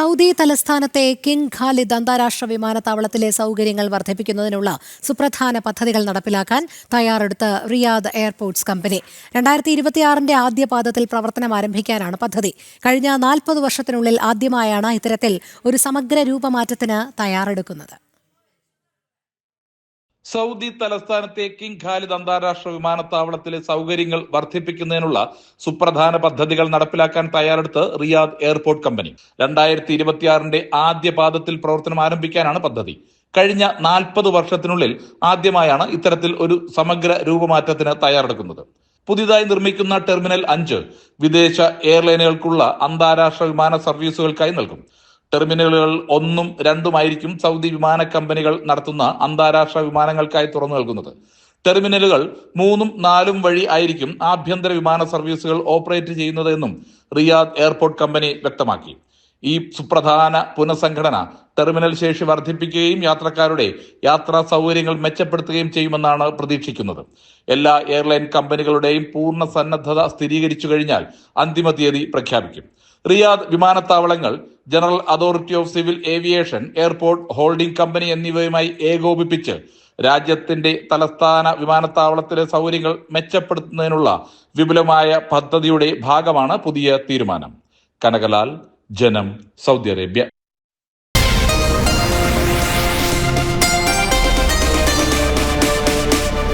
Saudi തലസ്ഥാനത്തെ king Khalid അന്താരാഷ്ട്ര വിമാനത്താവളത്തിലെ സൗകര്യങ്ങൾ വർദ്ധിപ്പിക്കുന്നതിനുള്ള സുപ്രധാന പദ്ധതികൾ നടപ്പിലാക്കാൻ തയ്യാറെടുത്ത റിയാദ് എയർപോർട്ട്സ് കമ്പനി. രണ്ടായിരത്തി ഇരുപത്തിയാറിന്റെ ആദ്യ പാദത്തിൽ പ്രവർത്തനം ആരംഭിക്കാനാണ് പദ്ധതി. കഴിഞ്ഞ നാൽപ്പത് വർഷത്തിനുള്ളിൽ ആദ്യമായാണ് ഇത്തരത്തിൽ ഒരു സമഗ്ര രൂപമാറ്റത്തിന് തയ്യാറെടുക്കുന്നത്. സൗദി തലസ്ഥാനത്തെ കിങ് ഖാലിദ് അന്താരാഷ്ട്ര വിമാനത്താവളത്തിലെ സൗകര്യങ്ങൾ വർദ്ധിപ്പിക്കുന്നതിനുള്ള സുപ്രധാന പദ്ധതികൾ നടപ്പിലാക്കാൻ തയ്യാറെടുത്ത് റിയാദ് എയർപോർട്ട് കമ്പനി. രണ്ടായിരത്തി ഇരുപത്തിയാറിന്റെ ആദ്യ പാദത്തിൽ പ്രവർത്തനം ആരംഭിക്കാനാണ് പദ്ധതി. കഴിഞ്ഞ നാൽപ്പത് വർഷത്തിനുള്ളിൽ ആദ്യമായാണ് ഇത്തരത്തിൽ ഒരു സമഗ്ര രൂപമാറ്റത്തിന് തയ്യാറെടുക്കുന്നത്. പുതിയതായി നിർമ്മിക്കുന്ന ടെർമിനൽ അഞ്ച് വിദേശ എയർലൈനുകൾക്കുള്ള അന്താരാഷ്ട്ര വിമാന സർവീസുകൾക്കായി നൽകും. ടെർമിനലുകൾ ഒന്നും രണ്ടുമായിരിക്കും സൗദി വിമാന കമ്പനികൾ നടത്തുന്ന അന്താരാഷ്ട്ര വിമാനങ്ങൾക്കായി തുറന്നു നൽകുന്നത്. ടെർമിനലുകൾ മൂന്നും നാലും വഴി ആയിരിക്കും ആഭ്യന്തര വിമാന സർവീസുകൾ ഓപ്പറേറ്റ് ചെയ്യുന്നതെന്നും റിയാദ് എയർപോർട്ട് കമ്പനി വ്യക്തമാക്കി. ഈ സുപ്രധാന പുനഃസംഘടന ടെർമിനൽ ശേഷി വർദ്ധിപ്പിക്കുകയും യാത്രക്കാരുടെ യാത്രാ സൗകര്യങ്ങൾ മെച്ചപ്പെടുത്തുകയും ചെയ്യുമെന്നാണ് പ്രതീക്ഷിക്കുന്നത്. എല്ലാ എയർലൈൻ കമ്പനികളുടെയും പൂർണ സന്നദ്ധത സ്ഥിരീകരിച്ചു കഴിഞ്ഞാൽ അന്തിമ തീയതി പ്രഖ്യാപിക്കും. റിയാദ് വിമാനത്താവളങ്ങൾ General Authority of Civil Aviation airport holding company എന്നിവയുമായി ഏകോപിപ്പിച്ച് രാജ്യത്തിന്റെ തലസ്ഥാന വിമാനത്താവളത്തിലെ സൗകര്യങ്ങൾ മെച്ചപ്പെടുത്തുന്നതിനുള്ള വിപുലമായ പദ്ധതിയുടെ ഭാഗമാണ് പുതിയ തീരുമാനം. കനകലാൽ ജനം സൗദി അറേബ്യ.